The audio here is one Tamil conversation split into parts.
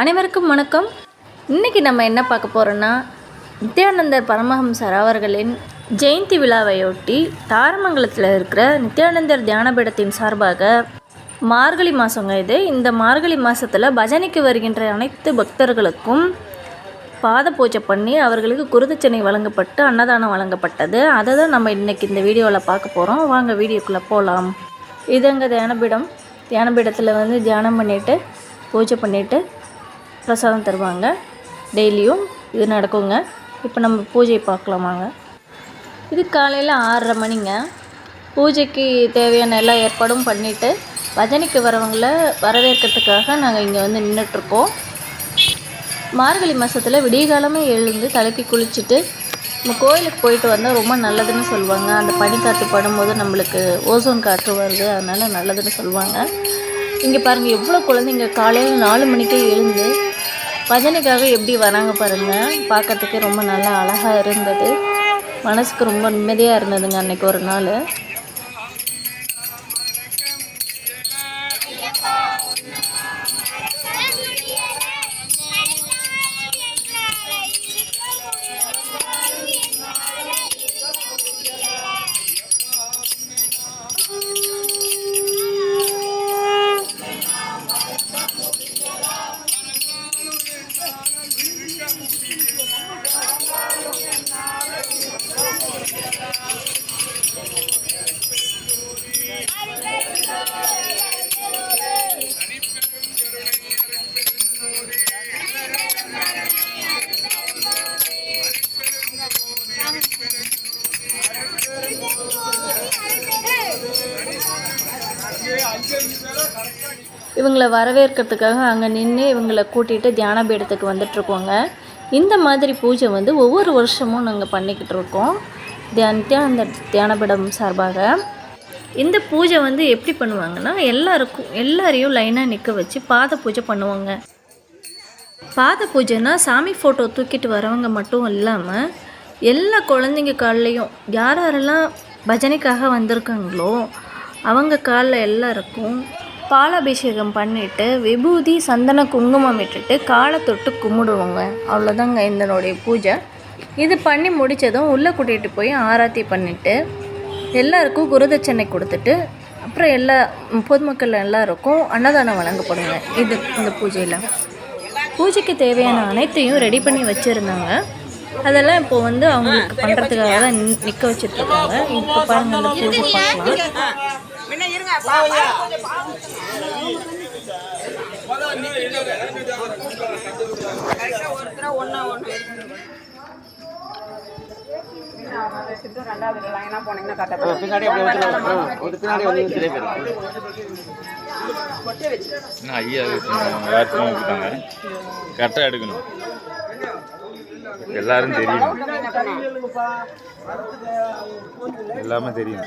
அனைவருக்கும் வணக்கம். இன்றைக்கி நம்ம என்ன பார்க்க போகிறோன்னா நித்யானந்தர் பரமஹம்சர் அவர்களின் ஜெயந்தி விழாவையொட்டி தாரமங்கலத்தில் இருக்கிற நித்யானந்தர் தியானபீடத்தின் சார்பாக மார்கழி மாதங்க இது. இந்த மார்கழி மாதத்தில் பஜனைக்கு வருகின்ற அனைத்து பக்தர்களுக்கும் பாத பூஜை பண்ணி அவர்களுக்கு குருதட்சணை வழங்கப்பட்டு அன்னதானம் வழங்கப்பட்டது. அதை தான் நம்ம இன்றைக்கி இந்த வீடியோவில் பார்க்க போகிறோம் வாங்க வீடியோக்குள்ளே போகலாம் இது அங்கே தியானபீடம். தியானபீடத்தில் வந்து தியானம் பண்ணிவிட்டு பூஜை பண்ணிவிட்டு பிரசாதம் தருவாங்க. டெய்லியும் இது நடக்குங்க. இப்போ நம்ம பூஜையை பார்க்கலாமாங்க இது காலையில் ஆறரை மணிங்க. பூஜைக்கு தேவையான எல்லா ஏற்பாடும் பண்ணிவிட்டு பஜனைக்கு வரவங்களை வரவேற்கிறதுக்காக நாங்கள் இங்கே வந்து நின்றுட்டுருக்கோம் மார்கழி மாதத்தில் விடியகாலமே எழுந்து தலைக்கு குளிச்சுட்டு நம்ம கோயிலுக்கு போயிட்டு வந்தால் ரொம்ப நல்லதுன்னு சொல்லுவாங்க. அந்த பனிக்காற்று படும்போது நம்மளுக்கு ஓசோன் காற்று வருது. அதனால் நல்லதுன்னு சொல்லுவாங்க. இங்கே பாருங்கள் எவ்வளோ குழந்தைங்க காலையில் நாலு மணிக்கே எழுந்து பஜனைக்காக எப்படி வராங்க பாருங்கள் பார்க்கறதுக்கு ரொம்ப நல்லா அழகாக இருந்தது. மனசுக்கு ரொம்ப நிம்மதியாக இருந்ததுங்க அன்றைக்கி ஒரு நாள். இவங்களை வரவேற்கிறதுக்காக அங்கே நின்று இவங்களை கூட்டிகிட்டு தியான பீடத்துக்கு வந்துட்ருக்கோங்க இந்த மாதிரி பூஜை வந்து ஒவ்வொரு வருஷமும் நாங்கள் பண்ணிக்கிட்டு இருக்கோம். தியா- நித்யானந்த தியானபீடம் சார்பாக. இந்த பூஜை வந்து எப்படி பண்ணுவாங்கன்னா எல்லாருக்கும் எல்லாரையும் லைனாக நிற்க வச்சு பாத பூஜை பண்ணுவாங்க. பாத பூஜைனா சாமி ஃபோட்டோ தூக்கிட்டு வரவங்க மட்டும் இல்லாமல் எல்லா குழந்தைங்க கால்லையும் யார் யாரெல்லாம் பஜனைக்காக வந்திருக்காங்களோ அவங்க காலில் எல்லாருக்கும் பாலாபிஷேகம் பண்ணிவிட்டு விபூதி சந்தன குங்குமம் இட்டுட்டு காலை தொட்டு கும்பிடுவோங்க. அவ்வளோதாங்க இதனுடைய பூஜை. இது பண்ணி முடித்ததும் உள்ளே கூட்டிகிட்டு போய் ஆராத்தி பண்ணிவிட்டு எல்லாருக்கும் குருதட்சணை கொடுத்துட்டு அப்புறம் எல்லா பொதுமக்கள் எல்லாருக்கும் அன்னதானம் வழங்கப்படுங்க. இது இந்த பூஜையில். பூஜைக்கு தேவையான அனைத்தையும் ரெடி பண்ணி வச்சுருந்தாங்க. அதெல்லாம் இப்போ வந்து அவங்களுக்கு பண்ணுறதுக்காக தான் நிற்க வச்சுட்ருக்காங்க இப்போ பாருங்கள் அந்த பூஜை பார்க்கலாம். ஒருத்தர ஒண்ணா ஒண்ணு ரெண்டாவது லைனா போனீங்கன்னா கரெக்டா எடுக்கணும். எல்லாரும் தெரியும். எல்லாமே தெரியும்.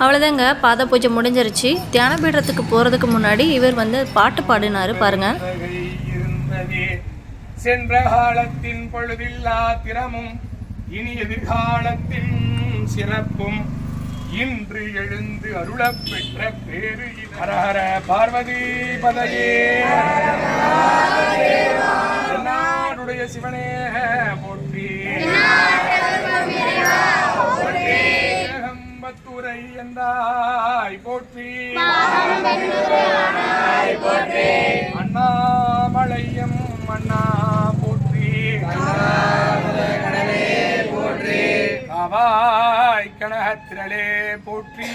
அவ்வளோதாங்க பாத பூஜை முடிஞ்சிருச்சு. தியான பீடத்துக்கு போகிறதுக்கு முன்னாடி இவர் வந்து பாட்டு பாடினார் பாருங்கள் சென்ற காலத்தின் பொழுதில்லா திறமும் இனி எதிர்காலத்தின் சிறப்பும். இன்று எழுந்து அருளப் பெற்ற பேரு இது. ஹர ஹர பார்வதி பதையே நாடுடைய சிவனே போற்றி. ஏகம்பத்துரை எந்தாய் போற்றி. அண்ணாமலையம் அண்ணா போற்றி. காவாய் கனகத்திரளே போற்றி.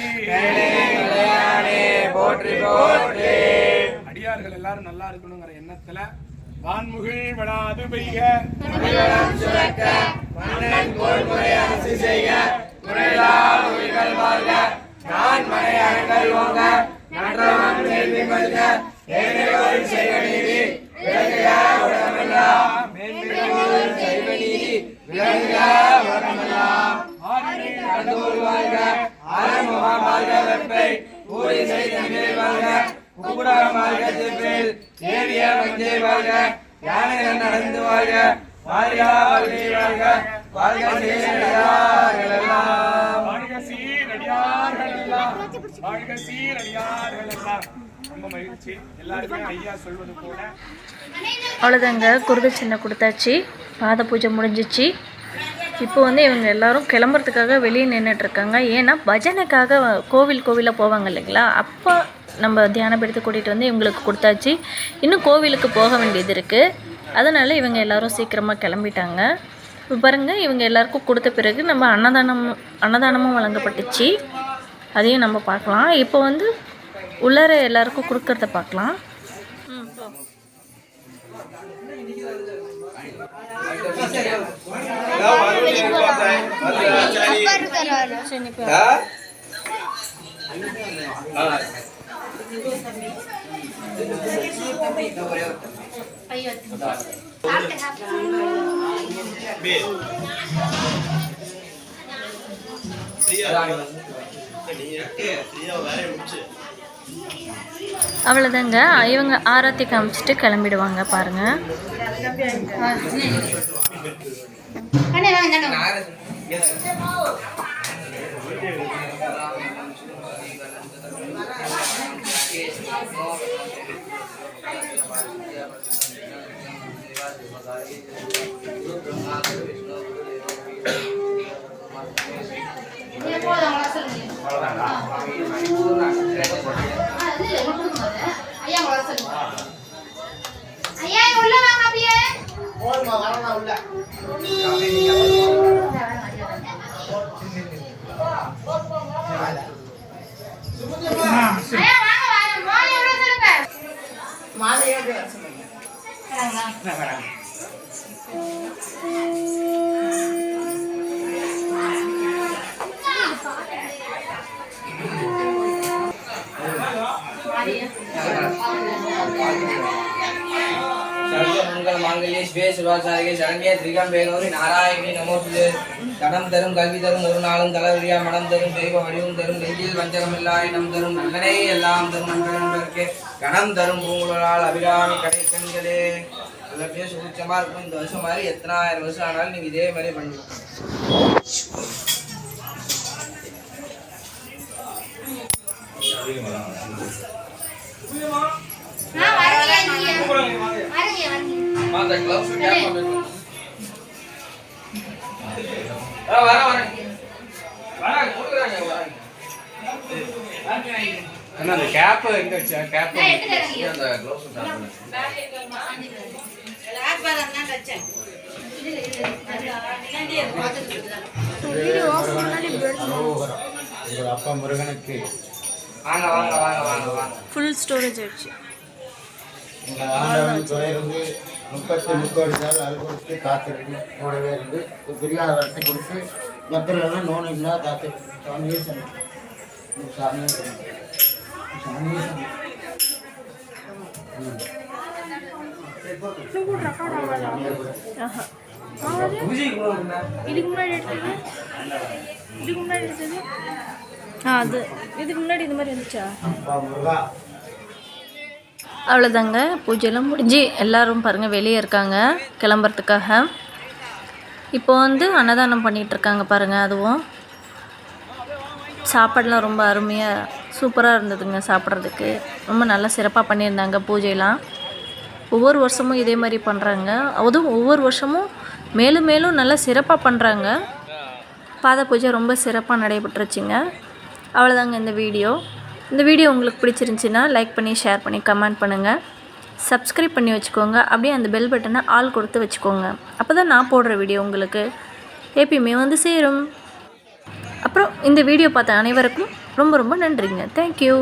போற்றி போற்றி அடியார்கள் எல்லாரும் நல்லா இருக்கணுங்கிற எண்ணத்துல வான்முகில் விடாது பெய்க. மன்னன் கோல்முறை அரசு செய்க. குறையிலால் உயிர்கள் வாழ்க. நான் மனை அறங்கள் ஓங்க. நன்றவன் வேள்வி மல்க ஏழையோர் செய்க நீதி விலகுக உலகமெல்லாம் மேன்மையோர் செய்வ நீதி விலகுக உலகமெல்லாம் கடவுள் வாழ்க. ஆறுமுகம் வாழ்க வெப்பை. செய்த மேல் வாழ்க. வாழ்க வாழ்க. நடந்து வாழ்க. வாழ்க. வாழ்க எல்லாம் வாழ்க சீரடியார்கள் எல்லாம் வாழ்க சீரடியார்கள் எல்லாம் அவ்வளோதாங்க குருத சின்ன கொடுத்தாச்சு. பாத பூஜை முடிஞ்சிச்சு. இப்போ வந்து இவங்க எல்லாரும் கிளம்புறதுக்காக வெளியே நின்றுட்டு இருக்காங்க. ஏன்னா பஜனைக்காக கோவில் கோவிலில் போவாங்க இல்லைங்களா? அப்போ நம்ம தியானம் எடுத்து கூட்டிகிட்டு வந்து இவங்களுக்கு கொடுத்தாச்சு. இன்னும் கோவிலுக்கு போக வேண்டியது இருக்குது அதனால் இவங்க எல்லாரும் சீக்கிரமாக கிளம்பிட்டாங்க. இப்போ பாருங்கள் இவங்க எல்லாருக்கும் கொடுத்த பிறகு நம்ம அன்னதானம் அன்னதானமும் வழங்கப்பட்டுச்சு. அதையும் நம்ம பார்க்கலாம். இப்போ வந்து உள்ளார எல்லாருக்கும் கொடுக்கறத பார்க்கலாம். ஐயோ அவ்வளோதாங்க இவங்க ஆராத்தி காமிச்சிட்டு கிளம்பிடுவாங்க பாருங்க. ஐயா உள்ள வாங்க அப்படியே. ஐயா வாங்க வாங்க. மாலை எவ்வளவு சொல்லுங்க. சர்வமங்கல மாங்கல்யே சிவே சிவாச்சாரியே சரண்யே திரிகம்பே கௌரி நாராயணி நமோஸ்துதே தடம் தரும் கல்வி தரும் ஒரு நாளும் தலைவரியா மனம் தரும் தெய்வ வடிவம் தரும் நெஞ்சில் வஞ்சகமில்லாய் நம் தரும் நல்லனே எல்லாம் தரும் நண்பர்களுக்கு கணம் தரும் பூங்குழலால் அபிராமி கடை கண்களே எல்லாத்தையும் சுபிச்சமா இருக்கும் இந்த வருஷம் மாதிரி எத்தனாயிரம் வருஷம் ஆனாலும் நீங்க இதே மாதிரி பண்ணுங்க அண்ணா அந்த கேப் எங்க வச்சா? கேப் அந்த க்ளவுஸ் உங்கள் அப்பா முருகனுக்கு வாங்க வாங்க வாங்க வாங்க வாங்க. ஃபுல் ஸ்டோரேஜ் ஆயிடுச்சு. உங்கள் ஆண்டவன் துணை இருந்து முப்பத்தி நாள் அது கொடுத்து காத்திருந்து கூடவே இருந்து பிரியாத வரத்தை கொடுத்து பத்திரெல்லாம் நோன் இல்லா காத்து இதுக்கு முன்னாடி எடுத்தது இதுக்கு முன்னாடி எடுத்தது ஆ அது இதுக்கு முன்னாடி இந்த மாதிரி இருந்துச்சா அவ்வளோதாங்க பூஜையெல்லாம் முடிஞ்சு எல்லாரும் பாருங்கள் வெளியே இருக்காங்க கிளம்புறதுக்காக. இப்போ வந்து அன்னதானம் பண்ணிகிட்ருக்காங்க பாருங்கள் அதுவும். சாப்பாடெலாம் ரொம்ப அருமையாக சூப்பராக இருந்ததுங்க சாப்பிட்றதுக்கு. ரொம்ப நல்லா சிறப்பாக பண்ணியிருந்தாங்க பூஜையெல்லாம் ஒவ்வொரு வருஷமும் இதே மாதிரி பண்ணுறாங்க அதுவும் ஒவ்வொரு வருஷமும் மேலும் மேலும் நல்லா சிறப்பாக பண்ணுறாங்க பாத பூஜை ரொம்ப சிறப்பாக நடைபெற்றுச்சுங்க. அவ்வளோதாங்க இந்த வீடியோ. இந்த வீடியோ உங்களுக்கு பிடிச்சிருந்துச்சின்னா லைக் பண்ணி ஷேர் பண்ணி கமெண்ட் பண்ணுங்கள் சப்ஸ்கிரைப் பண்ணி வச்சுக்கோங்க. அப்படியே அந்த பெல் பட்டனை ஆல் கொடுத்து வச்சுக்கோங்க. அப்போ தான் நான் போடுற வீடியோ உங்களுக்கு. எப்பயுமே வந்து சேரும். அப்புறம் இந்த வீடியோ பார்த்த அனைவருக்கும் ரொம்ப ரொம்ப நன்றிங்க. தேங்க்யூ